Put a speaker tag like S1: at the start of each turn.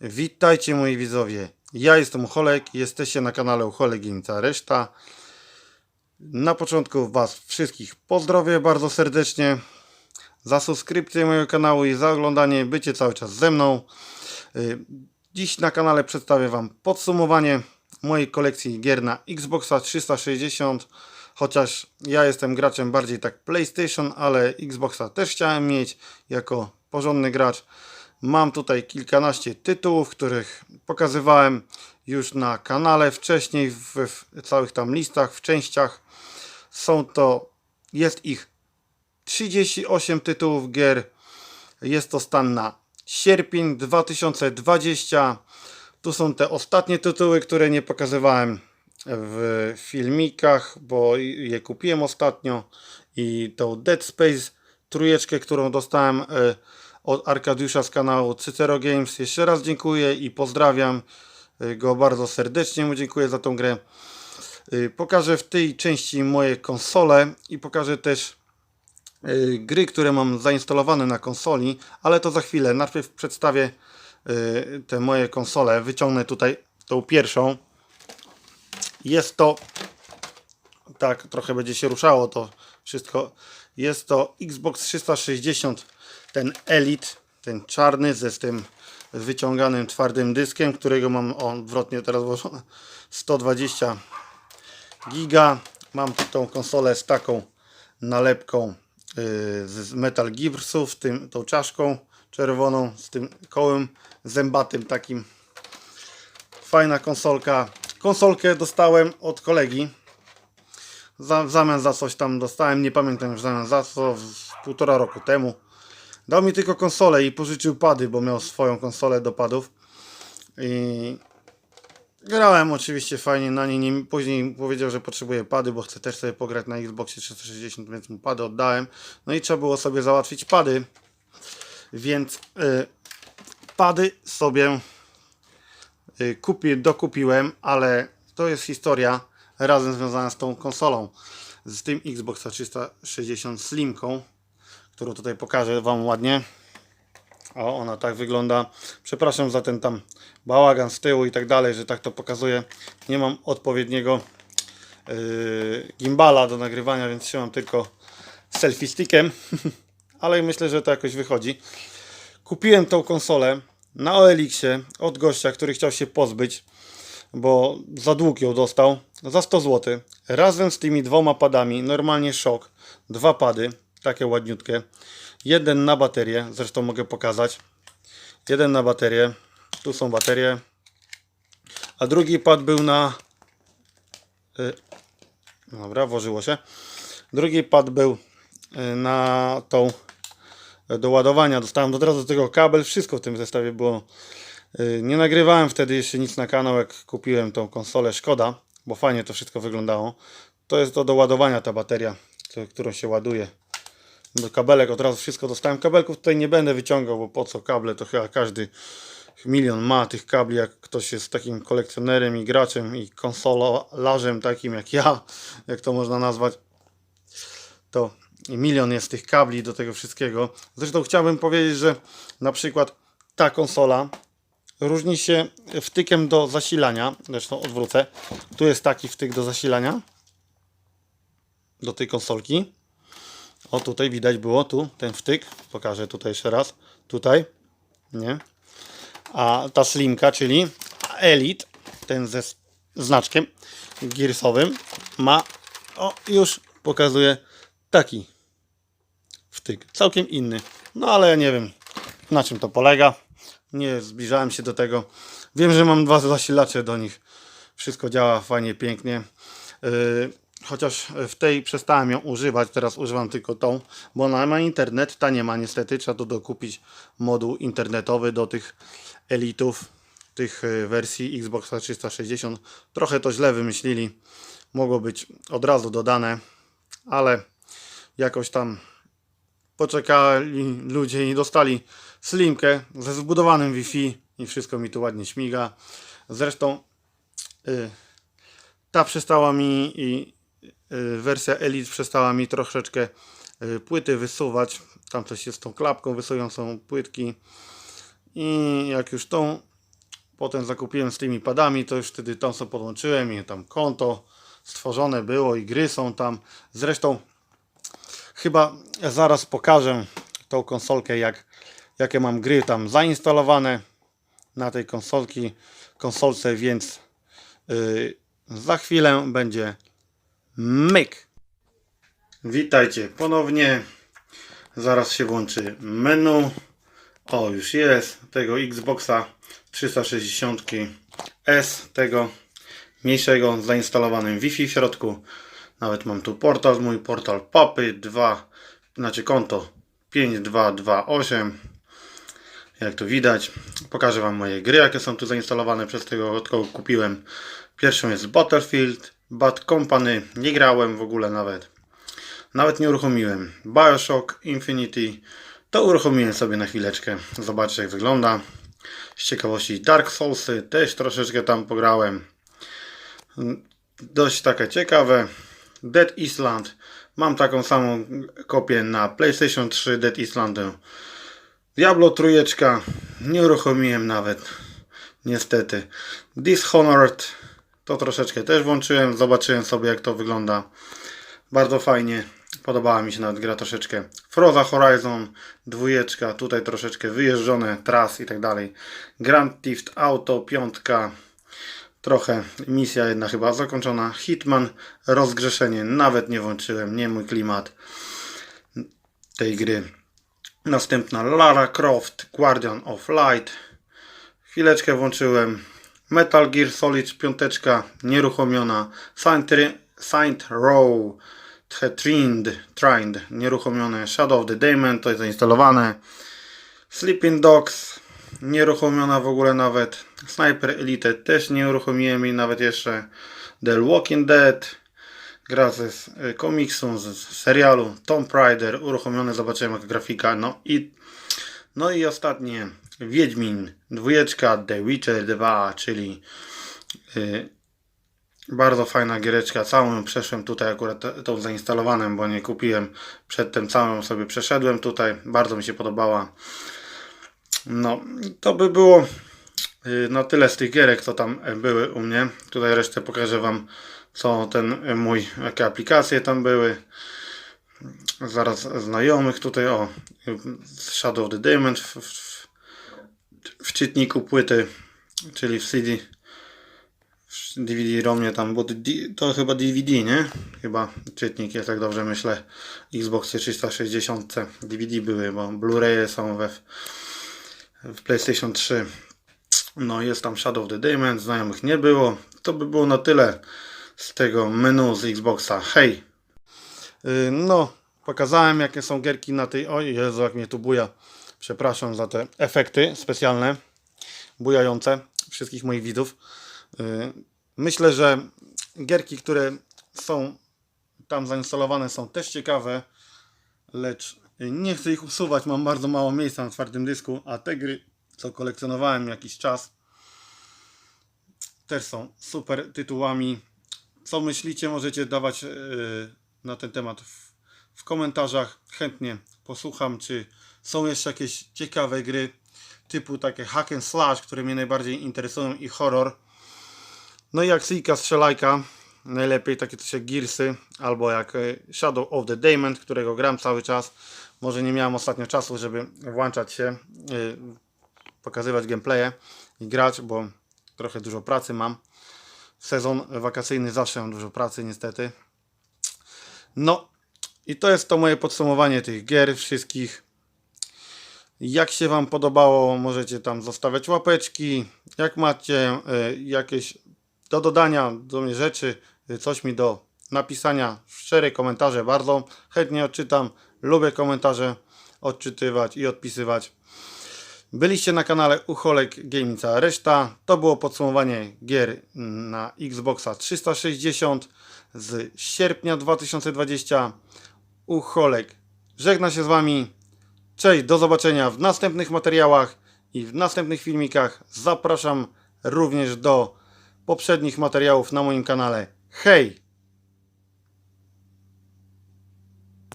S1: Witajcie moi widzowie. Ja jestem Ucholek, jesteście na kanale Ucholek i cała reszta. Na początku Was wszystkich pozdrowię bardzo serdecznie. Za subskrypcję mojego kanału i za oglądanie, bycie cały czas ze mną. Y, Dziś na kanale przedstawię Wam podsumowanie mojej kolekcji gier na Xboxa 360. Chociaż ja jestem graczem bardziej tak PlayStation, ale Xboxa też chciałem mieć jako porządny gracz. Mam tutaj kilkanaście tytułów, których pokazywałem już na kanale wcześniej w, w całych tam listach, w częściach. Są to, jest ich 38 tytułów gier. Jest to stan na sierpień 2020. Tu są te ostatnie tytuły, które nie pokazywałem w filmikach, bo je kupiłem ostatnio. I tą Dead Space trójeczkę, którą dostałem e, od Arkadiusza z kanału Cycero Games. Jeszcze raz dziękuję i pozdrawiam e, go bardzo serdecznie. Mu dziękuję za tą grę. E, Pokażę w tej części moje konsole i pokażę też y, gry, które mam zainstalowane na konsoli, ale to za chwilę. Najpierw przedstawię y, te moje konsole. Wyciągnę tutaj tą pierwszą. Jest to tak, trochę będzie się ruszało to wszystko. Jest to Xbox 360, ten Elite, ten czarny ze z tym wyciąganym twardym dyskiem, którego mam odwrotnie teraz włożone 120 giga. Mam tą konsolę z taką nalepką yy, z Metal Gearsów, tym, tą czaszką czerwoną, z tym kołem zębatym takim. Fajna konsolka. Konsolkę dostałem od kolegi. Za, w zamian za coś tam dostałem, nie pamiętam już w zamian za co, półtora roku temu. Dał mi tylko konsolę i pożyczył pady, bo miał swoją konsolę do padów. I grałem oczywiście fajnie na niej. Nie, później powiedział, że potrzebuje pady, bo chce też sobie pograć na Xboxie 360, więc mu pady oddałem. No i trzeba było sobie załatwić pady. Więc y, pady sobie y, kupi, dokupiłem, ale to jest historia razem związana z tą konsolą. Z tym Xboxa 360 Slimką, którą tutaj pokażę Wam ładnie. O, ona tak wygląda. Przepraszam za ten tam bałagan z tyłu i tak dalej, że tak to pokazuję. Nie mam odpowiedniego yy, gimbala do nagrywania, więc się mam tylko selfie stickiem. Ale myślę, że to jakoś wychodzi. Kupiłem tą konsolę na OLX-ie od gościa, który chciał się pozbyć, bo za dług ją dostał. Za 100 zł. Razem z tymi dwoma padami. Normalnie szok. Dwa pady. Takie ładniutkie. Jeden na baterię. Zresztą mogę pokazać. Jeden na baterię. Tu są baterie. A drugi pad był na... y, Dobra, włożyło się. Drugi pad był y, na tą y, do ładowania. Dostałem od razu do tego kabel. Wszystko w tym zestawie było. Y, Nie nagrywałem wtedy jeszcze nic na kanał, jak kupiłem tą konsolę. Szkoda, bo fajnie to wszystko wyglądało. To jest to do ładowania ta bateria, którą się ładuje. Do kabelek od razu wszystko dostałem. Kabelków tutaj nie będę wyciągał, bo po co kable, to chyba każdy milion ma tych kabli, jak ktoś jest takim kolekcjonerem i graczem i konsolarzem takim jak ja, jak to można nazwać, to milion jest tych kabli do tego wszystkiego. Zresztą chciałbym powiedzieć, że na przykład ta konsola różni się wtykiem do zasilania, zresztą odwrócę, tu jest taki wtyk do zasilania do tej konsolki. O, tutaj widać było, tu ten wtyk. Pokażę tutaj jeszcze raz. Tutaj, nie? A ta slimka, czyli Elite, ten ze znaczkiem girsowym, ma, o, już pokazuje taki wtyk. Całkiem inny. No ale nie wiem, na czym to polega. Nie zbliżałem się do tego. Wiem, że mam dwa zasilacze do nich. Wszystko działa fajnie, pięknie. Yy, chociaż w tej przestałem ją używać, teraz używam tylko tą, bo ona ma internet, ta nie ma niestety, trzeba tu dokupić moduł internetowy do tych elitów, tych y, wersji Xboxa 360. Trochę to źle wymyślili, mogło być od razu dodane, ale jakoś tam poczekali ludzie i dostali slimkę ze zbudowanym Wi-Fi i wszystko mi tu ładnie śmiga. Zresztą y, ta przestała mi i wersja Elite przestała mi troszeczkę y, płyty wysuwać. Tam coś jest z tą klapką wysującą płytki. I jak już tą potem zakupiłem z tymi padami, to już wtedy tam sobie podłączyłem i tam konto stworzone było i gry są tam. Zresztą chyba zaraz pokażę tą konsolkę, jak, jakie mam gry tam zainstalowane na tej konsolki, konsolce, więc yy, za chwilę będzie myk. Witajcie ponownie. Zaraz się włączy menu. O, już jest tego Xboxa 360 S, tego mniejszego z zainstalowanym Wi-Fi w środku. Nawet mam tu portal, mój portal papy 2, znaczy konto 5228. Jak tu widać, pokażę Wam moje gry, jakie są tu zainstalowane przez tego, kogo kupiłem. Pierwszą jest Battlefield, Bad Company, nie grałem w ogóle nawet. Nawet nie uruchomiłem. Bioshock Infinity, to uruchomiłem sobie na chwileczkę. Zobaczcie jak wygląda. Z ciekawości Dark Soulsy też troszeczkę tam pograłem. Dość takie ciekawe. Dead Island. Mam taką samą kopię na PlayStation 3 Dead Islandę. Diablo trójeczka. Nie uruchomiłem nawet. Niestety. Dishonored. To troszeczkę też włączyłem. Zobaczyłem sobie jak to wygląda. Bardzo fajnie. Podobała mi się nawet gra troszeczkę. Froza Horizon, dwójeczka, tutaj troszeczkę wyjeżdżone, tras i tak dalej. Grand Theft Auto, piątka, trochę misja jedna chyba zakończona. Hitman, rozgrzeszenie, nawet nie włączyłem, nie mój klimat tej gry. Następna Lara Croft, Guardian of Light. Chwileczkę włączyłem. Metal Gear Solid piąteczka, nieruchomiona. Saint, Saint Row, Trind, Trind, nieruchomione. Shadow of the Demon, to jest zainstalowane. Sleeping Dogs, nieruchomiona w ogóle nawet. Sniper Elite też nie uruchomiłem jej nawet jeszcze. The Walking Dead, gra ze z y, komiksu, z z serialu. Tomb Raider, uruchomiony, zobaczyłem jak grafika. No i, no i ostatnie, Wiedźmin, dwójeczka, The Witcher 2, czyli y, bardzo fajna giereczka, całą przeszłem tutaj akurat tą zainstalowaną, bo nie kupiłem przedtem, całą sobie przeszedłem tutaj, bardzo mi się podobała. No, to by było y, na tyle z tych gierek, co tam były u mnie. Tutaj resztę pokażę Wam, co ten mój, jakie aplikacje tam były. Zaraz znajomych tutaj, o, Shadow of the Demon w, w, w czytniku płyty, czyli w CD. DVD-ROMie tam, bo to chyba DVD, nie? Chyba czytnik jest, jak dobrze myślę. Xbox 360 DVD były, bo Blu-raye są we w PlayStation 3. No jest tam Shadow of the Demon, znajomych nie było. To by było na tyle z tego menu z Xboxa. Hej! No, pokazałem jakie są gierki na tej... O Jezu, jak mnie tu buja. Przepraszam za te efekty specjalne, bujające wszystkich moich widzów. Y, Myślę, że gierki, które są tam zainstalowane są też ciekawe, lecz nie chcę ich usuwać, mam bardzo mało miejsca na twardym dysku, a te gry, co kolekcjonowałem jakiś czas, też są super tytułami. Co myślicie, możecie dawać yy, na ten temat w, w komentarzach. Chętnie posłucham, czy są jeszcze jakieś ciekawe gry typu takie hack and slash, które mnie najbardziej interesują i horror. No i Sika strzelajka, najlepiej takie coś jak Gearsy, albo jak e, Shadow of the Demon, którego gram cały czas. Może nie miałem ostatnio czasu, żeby włączać się, y, pokazywać gameplaye i grać, bo trochę dużo pracy mam. Sezon wakacyjny zawsze mam dużo pracy niestety. No i to jest to moje podsumowanie tych gier wszystkich. Jak się Wam podobało, możecie tam zostawiać łapeczki. Jak macie y, jakieś do dodania do mnie rzeczy, y, coś mi do napisania, szczere komentarze bardzo chętnie odczytam. Lubię komentarze odczytywać i odpisywać. Byliście na kanale Ucholek Gaming reszta. To było podsumowanie gier na Xboxa 360 z sierpnia 2020. Ucholek żegna się z Wami. Cześć, do zobaczenia w następnych materiałach i w następnych filmikach. Zapraszam również do poprzednich materiałów na moim kanale. Hej!